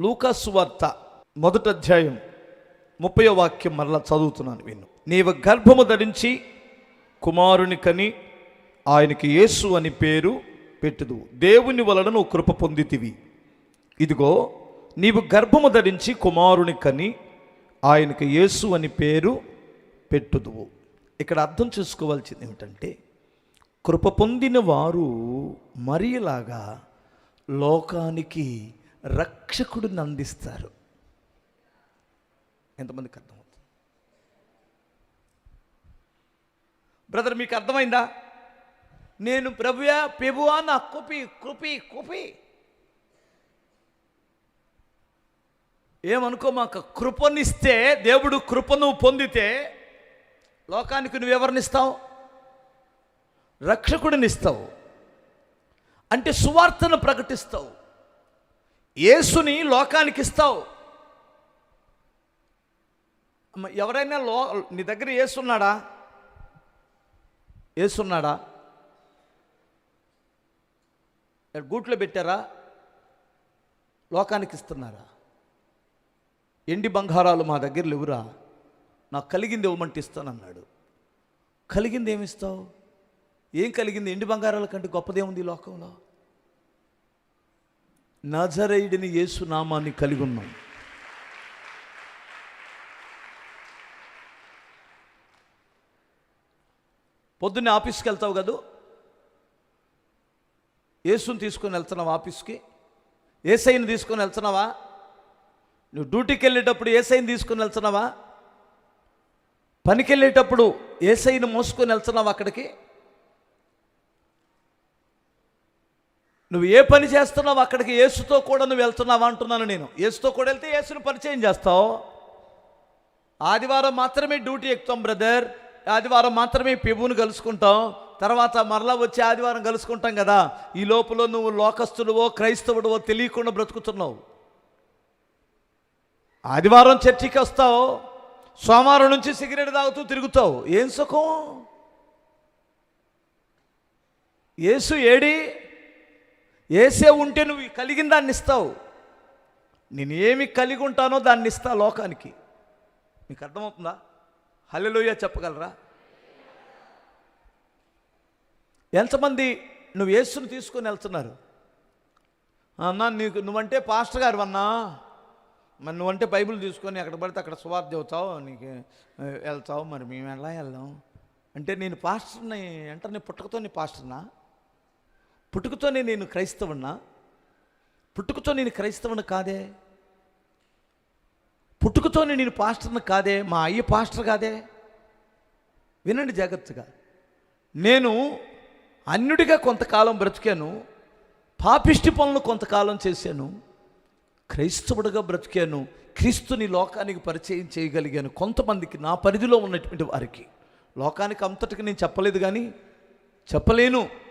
లూకాసు వార్త మొదటి అధ్యాయం ముప్పై వాక్యం మరలా చదువుతున్నాను విన్ను నీవు గర్భము ధరించి కుమారుని కని ఆయనకి యేసు అని పేరు పెట్టుదు దేవుని వలన నువ్వు కృప పొందితివి. ఇదిగో నీవు గర్భము ధరించి కుమారుని కని ఆయనకి యేసు అని పేరు పెట్టుదువు. ఇక్కడ అర్థం చేసుకోవాల్సింది ఏమిటంటే కృప పొందిన వారు మరీలాగా లోకానికి రక్షకుడిని అందిస్తారు ఎంతమందికి అర్థమవుతుంది? బ్రదర్ మీకు అర్థమైందా? నేను ప్రభుయా ప్రభువా నా కుపి కుపి కుపి. ఏమనుకో మాకు కృపనిస్తే దేవుడు కృపను పొందితే లోకానికి నువ్వు ఎవరినిస్తావు? రక్షకుడినిస్తావు. అంటే సువార్తను ప్రకటిస్తావు. యేసుని లోకానికి ఇస్తావు ఎవరైనా లో నీ దగ్గర ఏసున్నాడా ఏసున్నాడా గూట్లో పెట్టారా? లోకానికి ఇస్తున్నారా ఎండి బంగారాలు మా దగ్గర లేవురా. నాకు కలిగింది ఇవ్వమంటే ఇస్తానన్నాడు. కలిగింది ఏమిస్తావు ఏం కలిగింది? ఎండి బంగారాల కంటే గొప్పదేముంది లోకంలో? నజరైడిని యేసు నామాన్ని కలిగి ఉన్నాం. పొద్దున్నే ఆఫీస్కి వెళ్తావు కదూ? యేసుని తీసుకొని వెళ్తున్నావా ఆఫీస్కి? ఏసైని తీసుకొని వెళ్తున్నావా? నువ్వు డ్యూటీకి వెళ్ళేటప్పుడు ఏసైని తీసుకొని వెళ్తున్నావా? పనికి వెళ్ళేటప్పుడు ఏసైని మోసుకొని వెళ్తున్నావా అక్కడికి? నువ్వు ఏ పని చేస్తున్నావు అక్కడికి యేసుతో కూడా నువ్వు వెళ్తున్నావా అంటున్నాను నేను. యేసుతో కూడా వెళ్తే యేసును పరిచయం చేస్తావు. ఆదివారం మాత్రమే డ్యూటీ ఎక్కుతాం బ్రదర్. ఆదివారం మాత్రమే పెబుని కలుసుకుంటాం. తర్వాత మరలా వచ్చి ఆదివారం కలుసుకుంటాం కదా. ఈ లోపల నువ్వు లోకస్తుడువో క్రైస్తవుడువో తెలియకుండా బ్రతుకుతున్నావు. ఆదివారం చర్చికి వస్తావు. సోమవారం నుంచి సిగరెట్ తాగుతూ తిరుగుతావు. ఏం సుఖం? యేసు ఏడి? ఏసే ఉంటే నువ్వు కలిగిన దాన్ని ఇస్తావు. నేను ఏమి కలిగి ఉంటానో దాన్ని ఇస్తా లోకానికి. మీకు అర్థమవుతుందా? హలెలోయ చెప్పగలరా? ఎంతమంది నువ్వు యేసుని తీసుకొని వెళ్తున్నారు? అన్నా నీకు నువ్వంటే పాస్టర్ గారు అన్నా. మరి నువ్వంటే బైబిల్ తీసుకొని ఎక్కడ పడితే అక్కడ సువార్త చదువుతావు నీకు వెళ్తావు. మరి మేము ఎలా వెళ్దాం? అంటే నేను పాస్టర్ని అంటే నేను పుట్టుకతోనే పాస్టర్నా? పుట్టుకతోనే నేను క్రైస్తవున్నా? పుట్టుకతో నేను క్రైస్తవుని కాదే? పుట్టుకతోనే నేను పాస్టర్ని కాదే? మా అయ్య పాస్టర్ కాదే? వినండి జాగ్రత్తగా. నేను అన్యుడిగా కొంతకాలం బ్రతికాను పాపిష్టి పనులు కొంతకాలం చేశాను క్రైస్తవుడిగా బ్రతికాను క్రీస్తుని లోకానికి పరిచయం చేయగలిగాను కొంతమందికి నా పరిధిలో ఉన్నటువంటి వారికి. లోకానికి అంతటికి నేను చెప్పలేదు కానీ చెప్పలేను.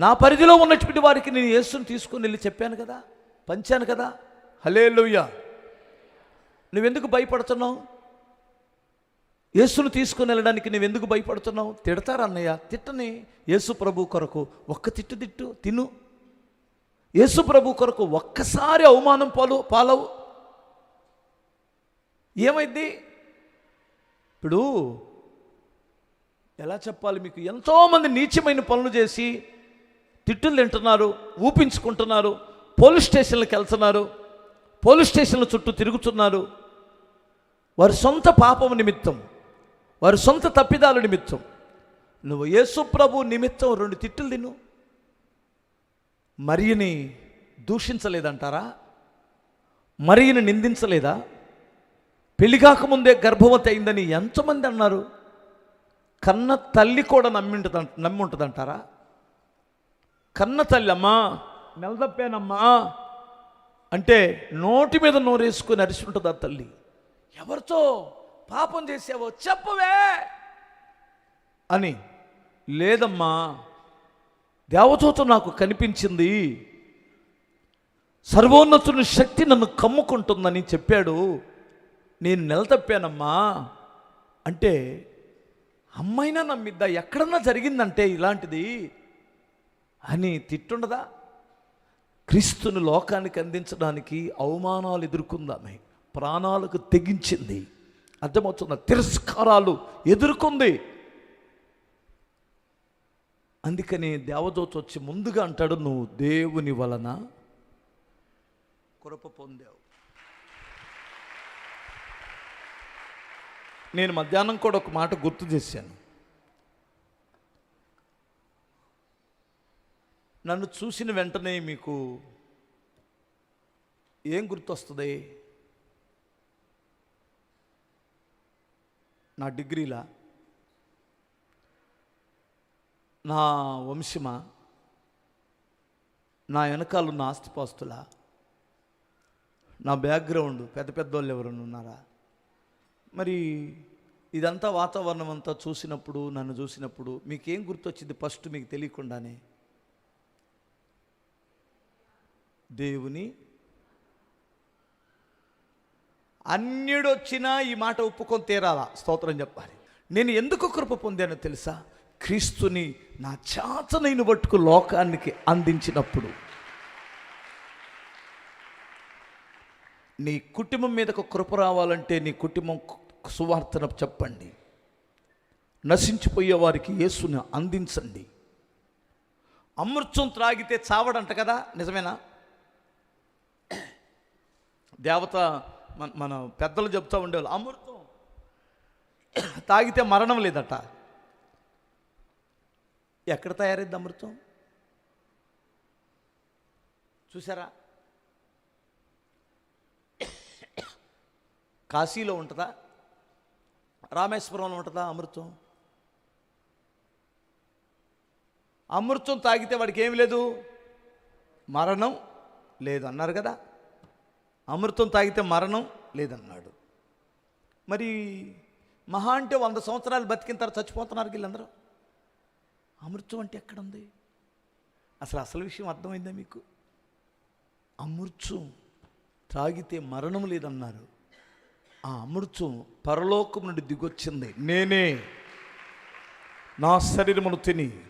నా పరిధిలో ఉన్నటువంటి వారికి నేను యేసుని తీసుకొని వెళ్ళి చెప్పాను కదా పంచాను కదా. హలే నువ్వెందుకు భయపడుతున్నావు? యేసును తీసుకొని వెళ్ళడానికి నువ్వెందుకు భయపడుతున్నావు? తిడతారు అన్నయ్య? తిట్టని యేసు ప్రభు కొరకు ఒక్క తిట్టు తిట్టు తిను. యేసు ప్రభు కొరకు ఒక్కసారి అవమానం పాలు పాలవు. ఏమైంది? ఇప్పుడు ఎలా చెప్పాలి మీకు? ఎంతోమంది నీచమైన పనులు చేసి తిట్టులు తింటున్నారు ఊపించుకుంటున్నారు పోలీస్ స్టేషన్లకు వెళ్తున్నారు పోలీస్ స్టేషన్ల చుట్టూ తిరుగుతున్నారు. వారి సొంత పాపం నిమిత్తం వారి సొంత తప్పిదాల నిమిత్తం. నువ్వు యేసు ప్రభు నిమిత్తం రెండు తిట్టులు తిను. మరియని దూషించలేదంటారా? మరియని నిందించలేదా? పెళ్ళి కాకముందే గర్భవతి అయిందని ఎంతమంది అన్నారు? కన్న తల్లి కూడా నమ్మింటద నమ్మి ఉంటుందంటారా కన్న తల్లమ్మా మెలదప్పానమ్మా అంటే నోటి మీద నోరేసుకుని అరిసి ఉంటుంది ఆ తల్లి? ఎవరితో పాపం చేసావో చెప్పవే అని లేదమ్మా దేవదూత నాకు కనిపించింది. సర్వోన్నతుని శక్తి నన్ను కమ్ముకుంటుందని చెప్పాడు. నేను నెలతప్పానమ్మా అంటే అమ్మైనా నమ్మిద్దా? ఎక్కడన్నా జరిగిందంటే ఇలాంటిది. అని తిట్టుండదా? క్రీస్తుని లోకానికి అందించడానికి అవమానాలు ఎదుర్కొందామే. ప్రాణాలకు తెగించింది. అర్థమవుతున్న తిరస్కారాలు ఎదుర్కొంది. అందుకని దేవదూత వచ్చి ముందుగా అంటాడు నువ్వు దేవుని వలన కృప పొందావు. నేను మధ్యాహ్నం కూడా ఒక మాట గుర్తు చేశాను. నన్ను చూసిన వెంటనే మీకు ఏం గుర్తొస్తుంది? నా డిగ్రీలా. నా వంశమా? నా వెనకాలన్న ఆస్తిపాస్తుల? నా బ్యాక్గ్రౌండ్ పెద్ద పెద్ద వాళ్ళు ఎవరైనా ఉన్నారా? మరి ఇదంతా వాతావరణం అంతా చూసినప్పుడు నన్ను చూసినప్పుడు మీకేం గుర్తొచ్చింది ఫస్ట్ మీకు తెలియకుండానే? దేవుని అన్యుడొచ్చినా ఈ మాట ఒప్పుకొని తీరాలా? స్తోత్రం చెప్పాలి. నేను ఎందుకు కృప పొందానో తెలుసా? క్రీస్తుని నా చాచనైన పట్టుకు లోకానికి అందించినప్పుడు. నీ కుటుంబం మీదకు కృప రావాలంటే నీ కుటుంబం సువార్తన చెప్పండి. నశించిపోయే వారికి యేసుని అందించండి. అమృత్యం త్రాగితే చావడంట కదా? నిజమేనా? దేవత మన మన పెద్దలు చెప్తూ ఉండేవాళ్ళు అమృతం తాగితే మరణం లేదట. ఎక్కడ తయారైంది అమృతం? చూసారా? కాశీలో ఉంటుందా? రామేశ్వరంలో ఉంటుందా అమృతం? అమృతం తాగితే వాడికి ఏమి లేదు? మరణం లేదు అన్నారు కదా. అమృతం తాగితే మరణం లేదన్నాడు. మరి మహా అంటే వంద సంవత్సరాలు బతికిన తర్వాత చచ్చిపోతున్నారు వీళ్ళందరూ. అమృతం అంటే ఎక్కడుంది? అసలు అసలు విషయం అర్థమైందా మీకు? అమృతం తాగితే మరణం లేదన్నారు. ఆ అమృతం పరలోకం నుండి దిగొచ్చింది. నేనే. నా శరీరమును తిని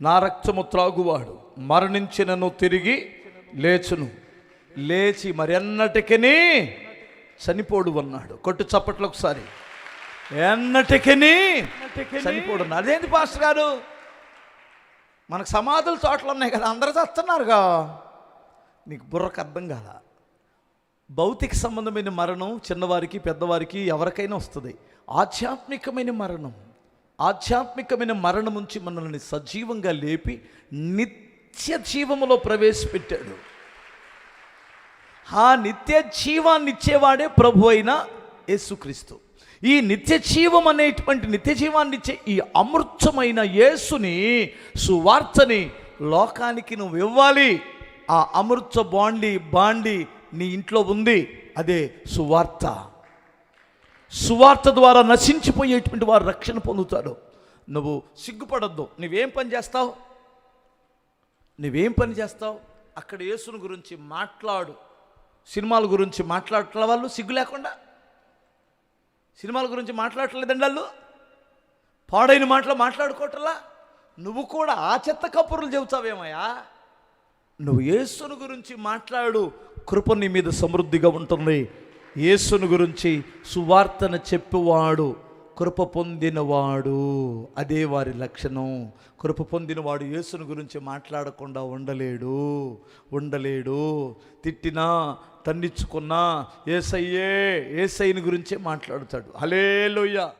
నా రక్తము త్రాగువాడు. మరణించినను తిరిగి లేచును. లేచి మరెన్నటికని చనిపోడు అన్నాడు. కొట్టు చప్పట్లు ఒకసారి. ఎన్నటికని చనిపోడు. అదేంటి పాస్టర్ గారు? మనకు సమాధుల చోట్ల ఉన్నాయి కదా అందరూ చస్తున్నారుగా. నీకు బుర్రకు అర్థం కాల. భౌతిక సంబంధమైన మరణం చిన్నవారికి పెద్దవారికి ఎవరికైనా వస్తుంది. ఆధ్యాత్మికమైన మరణం. ఆధ్యాత్మికమైన మరణం నుంచి మనల్ని సజీవంగా లేపి నిత్య జీవములో ప్రవేశపెట్టాడు. ఆ నిత్య జీవాన్ని ఇచ్చేవాడే ప్రభు అయిన యేసుక్రీస్తు. ఈ నిత్య జీవం అనేటువంటి నిత్య జీవాన్ని ఇచ్చే ఈ అమృతమైన యేసుని సువార్తని లోకానికి నువ్వు ఇవ్వాలి. ఆ అమృత బాండి బాండి నీ ఇంట్లో ఉంది. అదే సువార్త. సువార్త ద్వారా నశించిపోయేటువంటి వారు రక్షణ పొందుతారు. నువ్వు సిగ్గుపడద్దు. నువ్వేం పని చేస్తావు? నువ్వేం పని చేస్తావు? అక్కడ యేసుని గురించి మాట్లాడు. సినిమాల గురించి మాట్లాడట్ల వాళ్ళు సిగ్గు లేకుండా. సినిమాల గురించి మాట్లాడట్లేదండి వాళ్ళు. పాడైన మాటలు మాట్లాడుకోవట్లా. నువ్వు కూడా ఆ చెత్త కప్పుర్లు చెబుతావేమయ్యా? నువ్వు యేసును గురించి మాట్లాడు కృప నీ మీద సమృద్ధిగా ఉంటుంది. యేసును గురించి సువార్తను చెప్పువాడు. కృప పొందినవాడు. అదే వారి లక్షణం. కృప పొందినవాడు యేసుని గురించి మాట్లాడకుండా ఉండలేడు. ఉండలేడు. తిట్టినా తండించుకున్నా ఏసయ్యే ఏసైని గురించే మాట్లాడుతాడు. హలేలుయ్య